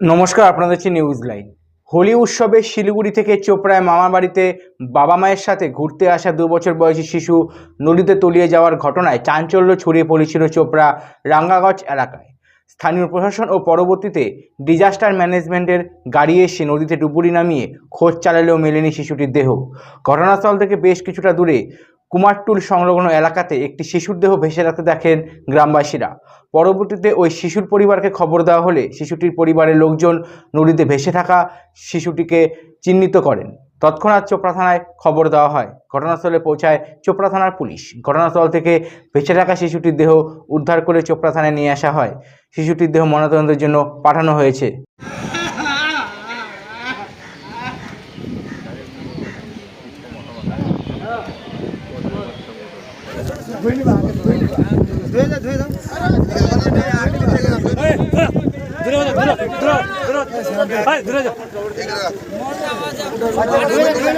নমস্কার, আপনাদের হচ্ছে নিউজ লাইন হোলি উৎসবে শিলিগুড়ি থেকে চোপড়ায় মামার বাড়িতে বাবা মায়ের সাথে ঘুরতে আসা দু বছর বয়সী শিশু নদীতে তলিয়ে যাওয়ার ঘটনায় চাঞ্চল্য ছড়িয়ে পড়েছিল চোপড়া রাঙ্গাগঞ্জ এলাকায়। স্থানীয় প্রশাসন ও পরবর্তীতে ডিজাস্টার ম্যানেজমেন্টের গাড়ি এসে নদীতে ডুবুরি নামিয়ে খোঁজ চালালেও মেলেনি শিশুটির দেহ। ঘটনাস্থল থেকে বেশ কিছুটা দূরে কুমারটুল সংলগ্ন এলাকাতে একটি শিশুর দেহ ভেসে রাখতে দেখেন গ্রামবাসীরা। পরবর্তীতে ওই শিশুর পরিবারকে খবর দেওয়া হলে শিশুটির পরিবারের লোকজন নদীতে ভেসে থাকা শিশুটিকে চিহ্নিত করেন। তৎক্ষণাৎ চোপড়া থানায় খবর দেওয়া হয়। ঘটনাস্থলে পৌঁছায় চোপড়া থানার পুলিশ। ঘটনাস্থল থেকে ভেসে থাকা শিশুটির দেহ উদ্ধার করে চোপড়া থানায় নিয়ে আসা হয়। শিশুটির দেহ ময়নাতদন্তের জন্য পাঠানো হয়েছে।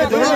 धुरा